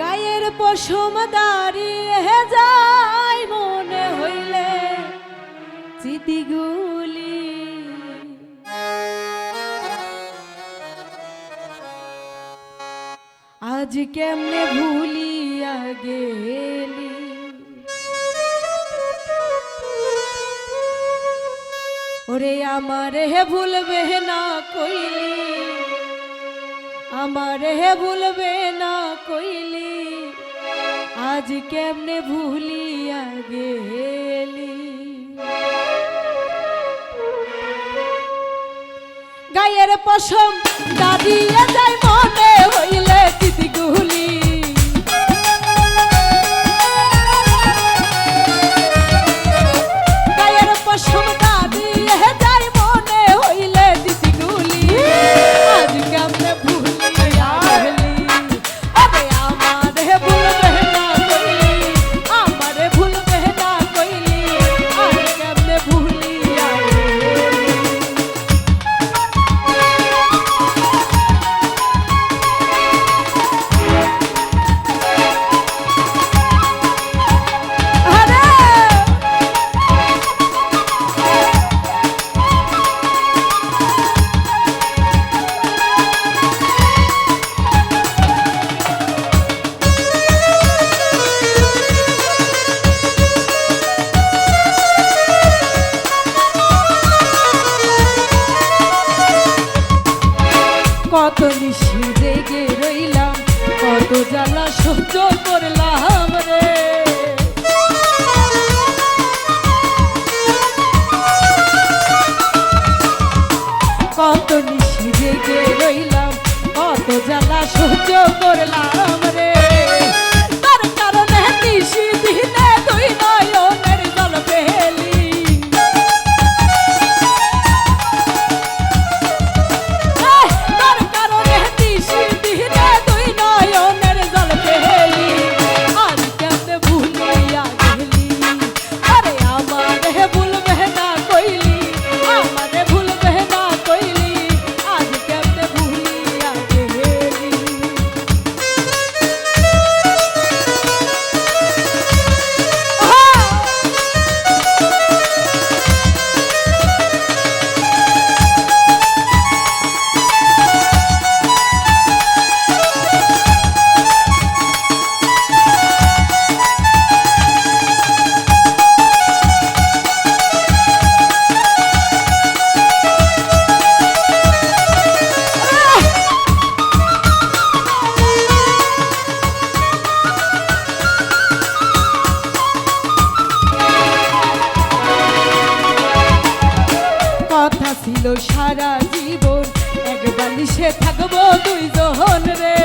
গায়ের পশম দাঁড়িয়ে যায় মনে হইলে চিতিগুলি আজ কেমনে ভুলিয়া গেলি? ওরে আমার হে ভুলবে না কইলি। আমার হে ভুলবে না কইলি। আজ কেমনে ভুলিয়া গেলি। গায়ের পশম দাদিয়ে যায় কত নিশি। ছিল সারা জীবন এক বালিশে থাকব দুই দুইজন রে।